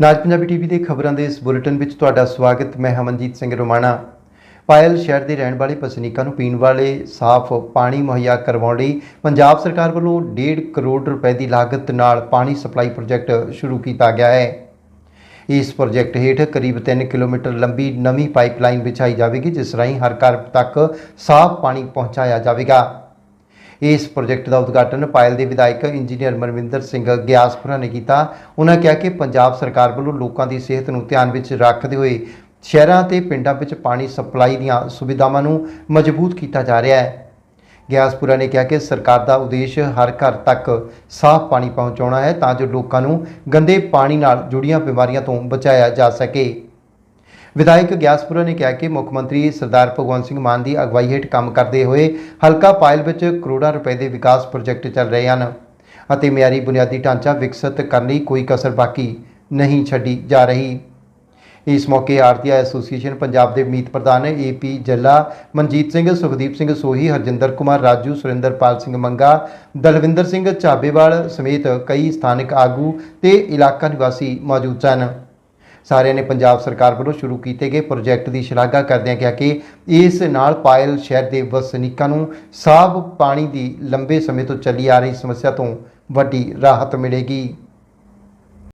ਨਾਜ Punjabi TV ਦੇ ਖਬਰਾਂ ਦੇ ਇਸ ਬੁਲੇਟਿਨ ਵਿੱਚ ਤੁਹਾਡਾ ਸਵਾਗਤ, ਮੈਂ ਹਮਨਜੀਤ ਸਿੰਘ ਰੋਮਾਣਾ। ਪਾਇਲ ਸ਼ਹਿਰ ਦੇ ਰਹਿਣ ਵਾਲੇ ਵਸਨੀਕਾਂ ਨੂੰ ਪੀਣ ਵਾਲੇ ਸਾਫ਼ ਪਾਣੀ ਮੁਹੱਈਆ ਕਰਵਾਉਣ ਲਈ ਪੰਜਾਬ ਸਰਕਾਰ ਵੱਲੋਂ 1.5 ਕਰੋੜ ਰੁਪਏ ਦੀ ਲਾਗਤ ਨਾਲ ਪਾਣੀ ਸਪਲਾਈ ਪ੍ਰੋਜੈਕਟ ਸ਼ੁਰੂ ਕੀਤਾ ਗਿਆ ਹੈ। ਇਸ ਪ੍ਰੋਜੈਕਟ ਹੇਠ ਕਰੀਬ 3 ਕਿਲੋਮੀਟਰ ਲੰਬੀ ਨਵੀਂ ਪਾਈਪਲਾਈਨ ਵਿਛਾਈ ਜਾਵੇਗੀ, ਜਿਸ ਰਾਹੀਂ ਹਰ ਘਰ ਤੱਕ ਸਾਫ਼ ਪਾਣੀ ਪਹੁੰਚਾਇਆ ਜਾਵੇਗਾ। ਇਸ ਪ੍ਰੋਜੈਕਟ ਦਾ ਉਦਘਾਟਨ ਪਾਇਲ ਦੇ ਵਿਧਾਇਕ ਇੰਜੀਨੀਅਰ ਮਨਵਿੰਦਰ ਸਿੰਘ ਗਿਆਸਪੁਰਾ ਨੇ ਕੀਤਾ। ਉਹਨਾਂ ਕਿਹਾ ਕਿ ਪੰਜਾਬ ਸਰਕਾਰ ਵੱਲੋਂ ਲੋਕਾਂ ਦੀ ਸਿਹਤ ਨੂੰ ਧਿਆਨ ਵਿੱਚ ਰੱਖਦੇ ਹੋਏ ਸ਼ਹਿਰਾਂ ਤੇ ਪਿੰਡਾਂ ਵਿੱਚ ਪਾਣੀ ਸਪਲਾਈ ਦੀਆਂ ਸੁਵਿਧਾਵਾਂ ਨੂੰ ਮਜ਼ਬੂਤ ਕੀਤਾ ਜਾ ਰਿਹਾ ਹੈ। ਗਿਆਸਪੁਰਾ ਨੇ ਕਿਹਾ ਕਿ ਸਰਕਾਰ ਦਾ ਉਦੇਸ਼ ਹਰ ਘਰ ਤੱਕ ਸਾਫ਼ ਪਾਣੀ ਪਹੁੰਚਾਉਣਾ ਹੈ ਤਾਂ ਜੋ ਲੋਕਾਂ ਨੂੰ ਗੰਦੇ ਪਾਣੀ ਨਾਲ ਜੁੜੀਆਂ ਬਿਮਾਰੀਆਂ ਤੋਂ ਬਚਾਇਆ ਜਾ ਸਕੇ। ਵਿਧਾਇਕ ਗਿਆਸਪੁਰਾ ਨੇ ਕਿਹਾ ਕਿ ਮੁੱਖ ਮੰਤਰੀ ਸਰਦਾਰ ਭਗਵੰਤ ਸਿੰਘ ਮਾਨ ਦੀ ਅਗਵਾਈ ਹੇਠ ਕੰਮ ਕਰਦੇ ਹੋਏ ਹਲਕਾ ਪਾਇਲ ਵਿੱਚ ਕਰੋੜਾਂ ਰੁਪਏ ਦੇ ਵਿਕਾਸ ਪ੍ਰੋਜੈਕਟ ਚੱਲ ਰਹੇ ਹਨ ਅਤੇ ਮਿਆਰੀ ਬੁਨਿਆਦੀ ਢਾਂਚਾ ਵਿਕਸਿਤ ਕਰਨ ਲਈ ਕੋਈ ਕਸਰ ਬਾਕੀ ਨਹੀਂ ਛੱਡੀ ਜਾ ਰਹੀ। ਇਸ ਮੌਕੇ ਆਰਤੀਆ ਐਸੋਸੀਏਸ਼ਨ ਪੰਜਾਬ ਦੇ ਮੀਤ ਪ੍ਰਧਾਨ ਏਪੀ ਜੱਲਾ, ਮਨਜੀਤ ਸਿੰਘ, ਸੁਖਦੀਪ ਸਿੰਘ ਸੋਹੀ, ਹਰਜਿੰਦਰ ਕੁਮਾਰ, ਰਾਜੂ, ਸੁਰਿੰਦਰਪਾਲ ਸਿੰਘ ਮੰਗਾ, ਦਲਵਿੰਦਰ ਸਿੰਘ ਝਾਬੇਵਾਲ ਸਮੇਤ ਕਈ ਸਥਾਨਕ ਆਗੂ ਤੇ ਇਲਾਕਾ ਨਿਵਾਸੀ ਮੌਜੂਦ ਸਨ। ਸਾਰਿਆਂ ਨੇ ਪੰਜਾਬ ਸਰਕਾਰ ਵੱਲੋਂ ਸ਼ੁਰੂ ਕੀਤੇ ਗਏ ਪ੍ਰੋਜੈਕਟ ਦੀ ਸ਼ਲਾਘਾ ਕਰਦਿਆਂ ਕਿਹਾ ਕਿ ਇਸ ਨਾਲ ਪਾਇਲ ਸ਼ਹਿਰ ਦੇ ਵਸਨੀਕਾਂ ਨੂੰ ਸਾਫ਼ ਪਾਣੀ ਦੀ ਲੰਬੇ ਸਮੇਂ ਤੋਂ ਚੱਲੀ ਆ ਰਹੀ ਸਮੱਸਿਆ ਤੋਂ ਵੱਡੀ ਰਾਹਤ ਮਿਲੇਗੀ।